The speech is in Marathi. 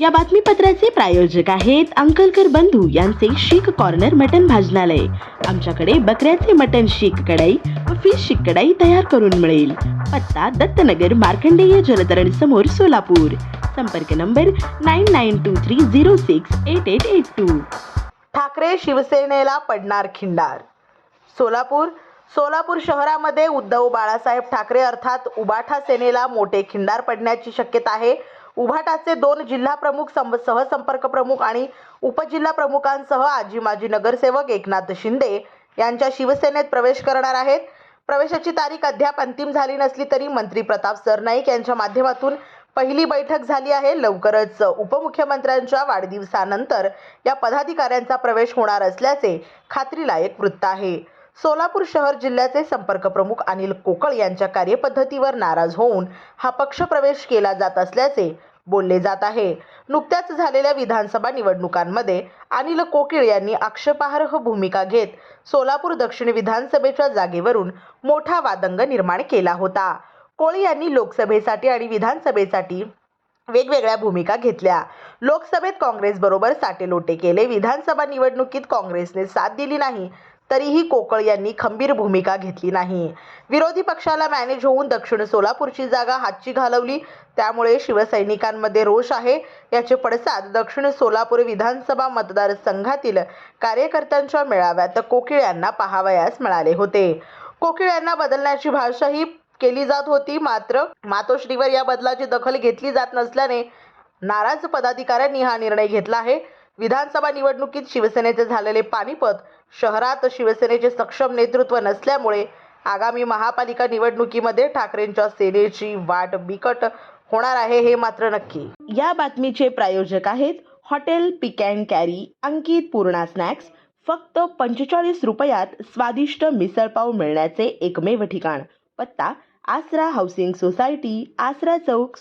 या बातमीपत्राचे प्रायोजक आहेत अंकलकर बंधू यांचे शीख कॉर्नर मटन भाजनालय. आमच्याकडे बकऱ्याचे मटन शीख कढाई व फिश शीख कढाई तयार करून मिळेल. पत्ता दत्तनगर मार्कंडेय जलतरण समोर सोलापूर. संपर्क number nine nine two three zero six eight eight eight two Thackeray शिवसेनेला पडणार खिंडार. सोलापूर सोलापूर शहरामध्ये उद्धव बाळासाहेब ठाकरे अर्थात उबाठा सेनेला मोठे खिंडार पडण्याची शक्यता आहे. उभाटाचे दोन जिल्हा प्रमुख सहसंपर्क प्रमुख आणि उपजिल्हा प्रमुखांसह आजी माजी नगरसेवक एकनाथ शिंदे यांच्या शिवसेनेत प्रवेश करणार आहेत. प्रवेशाची तारीख अद्याप अंतिम झाली नसली तरी मंत्री प्रताप सरनाईक यांच्या माध्यमातून पहिली बैठक झाली आहे. लवकरच उपमुख्यमंत्र्यांच्या वाढदिवसानंतर या पदाधिकाऱ्यांचा प्रवेश होणार असल्याचे खात्रीलायक वृत्त आहे. सोलापूर शहर जिल्ह्याचे संपर्क प्रमुख अनिल कोकळ यांच्या कार्यपद्धतीवर नाराज होऊन हा पक्ष प्रवेश केला जात असल्याचे बोलले जात आहे. नुकत्याच झालेल्या विधानसभा निवडणुकांमध्ये अनिल कोकिळ यांनी आक्षेपार्ह भूमिका घेत सोलापूर दक्षिण विधानसभेच्या जागेवरून मोठा वादंग निर्माण केला होता. कोळी यांनी लोकसभेसाठी आणि विधानसभेसाठी वेगवेगळ्या भूमिका घेतल्या. लोकसभेत काँग्रेसबरोबर साटेलोटे केले. विधानसभा निवडणुकीत काँग्रेसने साथ दिली नाही. तरीही कोकळ यांनी खंबीर भूमिका घेतली नाही. विरोधी पक्षाला मॅनेज होऊन दक्षिण सोलापूरची जागा हातची घालवली. त्यामुळे शिवसैनिकांमध्ये रोष आहे. याचे पडसाद दक्षिण सोलापूर विधानसभा मतदारसंघातील कार्यकर्त्यांच्या मेळाव्यात कोकिळ यांना पाहावयास मिळाले होते. कोकिळ यांना बदलण्याची भाषाही केली जात होती. मात्र मातोश्रीवर या बदलाची दखल घेतली जात नसल्याने नाराज पदाधिकाऱ्यांनी हा निर्णय घेतला आहे. विधानसभा निवडणुकीत शिवसेनेचे झालेले पानिपत शहरात शिवसेनेचे सक्षम नेतृत्व नसल्यामुळे आगामी महापालिका निवडणुकीमध्ये ठाकरेंच्या सेनेची वाट बिकट होणार आहे हे मात्र नक्की. या बातमीचे प्रायोजक आहेत hotel pick and carry Ankit Purna snacks फक्त पंचेचाळीस रुपयात स्वादिष्ट मिसळपाव मिळण्याचे एकमेव ठिकाण. पत्ता आसरा हाऊसिंग सोसायटी आसरा चौक